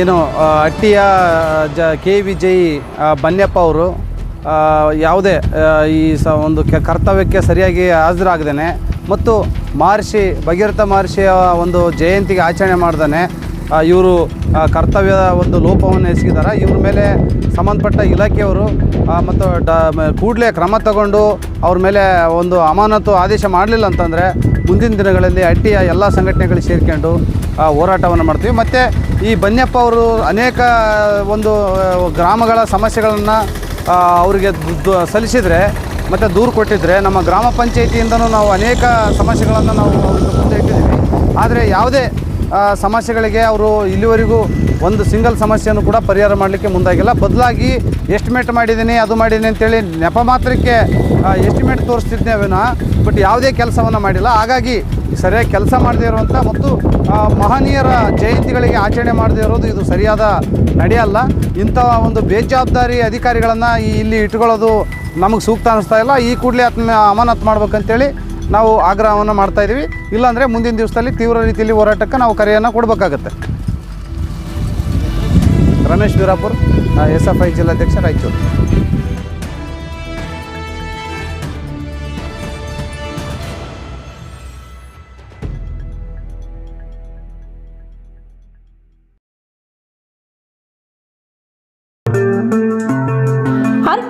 ಏನು ಅಟ್ಟಿಯ, ಜ, ಕೆ ವಿಜಯ್ ಬನ್ಯಪ್ಪ ಅವರು ಯಾವುದೇ ಈ ಸ, ಒಂದು ಕೆ, ಕರ್ತವ್ಯಕ್ಕೆ ಸರಿಯಾಗಿ ಹಾಜರಾಗ್ದೇನೆ. ಮತ್ತು ಮಹರ್ಷಿ, ಭಗೀರಥ ಮಹರ್ಷಿಯ ಒಂದು ಜಯಂತಿಗೆ ಆಚರಣೆ ಮಾಡ್ದಾನೆ. ಇವರು ಕರ್ತವ್ಯದ ಒಂದು ಲೋಪವನ್ನು ಎಸಗಿದ್ದಾರೆ ಇವ್ರ ಮೇಲೆ ಸಂಬಂಧಪಟ್ಟ ಇಲಾಖೆಯವರು ಮತ್ತು ಡ ಕೂಡಲೇ ಕ್ರಮ ತಗೊಂಡು ಅವ್ರ ಮೇಲೆ ಒಂದು ಅಮಾನತು ಆದೇಶ ಮಾಡಲಿಲ್ಲ ಅಂತಂದರೆ ಮುಂದಿನ ದಿನಗಳಲ್ಲಿ ಹಟ್ಟಿಯ ಎಲ್ಲ ಸಂಘಟನೆಗಳಿಗೆ ಸೇರ್ಕೊಂಡು ಹೋರಾಟವನ್ನು ಮಾಡ್ತೀವಿ. ಮತ್ತು ಈ ಬನ್ಯಪ್ಪ ಅವರು ಅನೇಕ ಒಂದು ಗ್ರಾಮಗಳ ಸಮಸ್ಯೆಗಳನ್ನು ಅವರಿಗೆ ಸಲ್ಲಿಸಿದರೆ, ಮತ್ತು ದೂರು ಕೊಟ್ಟಿದ್ದರೆ ನಮ್ಮ ಗ್ರಾಮ ಪಂಚಾಯಿತಿಯಿಂದನೂ ನಾವು ಅನೇಕ ಸಮಸ್ಯೆಗಳನ್ನು ನಾವು ಮುಂದೆ ಇಟ್ಟಿದ್ದೀವಿ. ಆದರೆ ಯಾವುದೇ ಸಮಸ್ಯೆಗಳಿಗೆ ಅವರು ಇಲ್ಲಿವರೆಗೂ ಒಂದು ಸಿಂಗಲ್ ಸಮಸ್ಯೆಯನ್ನು ಕೂಡ ಪರಿಹಾರ ಮಾಡಲಿಕ್ಕೆ ಮುಂದಾಗಿಲ್ಲ. ಬದಲಾಗಿ ಎಸ್ಟಿಮೇಟ್ ಮಾಡಿದ್ದೀನಿ, ಅದು ಮಾಡಿದ್ದೀನಿ ಅಂತೇಳಿ ನೆಪ ಮಾತ್ರಕ್ಕೆ ಎಸ್ಟಿಮೇಟ್ ತೋರಿಸ್ತಿದ್ದೆ ಅವನ ಬಟ್ ಯಾವುದೇ ಕೆಲಸವನ್ನು ಮಾಡಿಲ್ಲ. ಹಾಗಾಗಿ ಸರಿಯಾಗಿ ಕೆಲಸ ಮಾಡದೇ ಇರುವಂಥ ಮತ್ತು ಮಹನೀಯರ ಜಯಂತಿಗಳಿಗೆ ಆಚರಣೆ ಮಾಡದೇ ಇರೋದು ಇದು ಸರಿಯಾದ ನಡೆಯಲ್ಲ ಇಂಥ ಒಂದು ಬೇಜವಾಬ್ದಾರಿ ಅಧಿಕಾರಿಗಳನ್ನು ಇಲ್ಲಿ ಇಟ್ಕೊಳ್ಳೋದು ನಮಗೆ ಸೂಕ್ತ ಅನ್ನಿಸ್ತಾ ಇಲ್ಲ. ಈ ಕೂಡಲೇ ಆತ್ಮ ಅಮಾನತ್ ಮಾಡ್ಬೇಕಂತೇಳಿ ನಾವು ಆಗ್ರಹವನ್ನು ಮಾಡ್ತಾ ಇದ್ದೀವಿ ಇಲ್ಲಾಂದರೆ ಮುಂದಿನ ದಿವಸದಲ್ಲಿ ತೀವ್ರ ರೀತಿಯಲ್ಲಿ ಹೋರಾಟಕ್ಕೆ ನಾವು ಕರೆಯನ್ನು ಕೊಡಬೇಕಾಗತ್ತೆ. Ramesh Veerapur S F I ಜಿಲ್ಲಾಧ್ಯಕ್ಷ ರಾಯಚೂರು.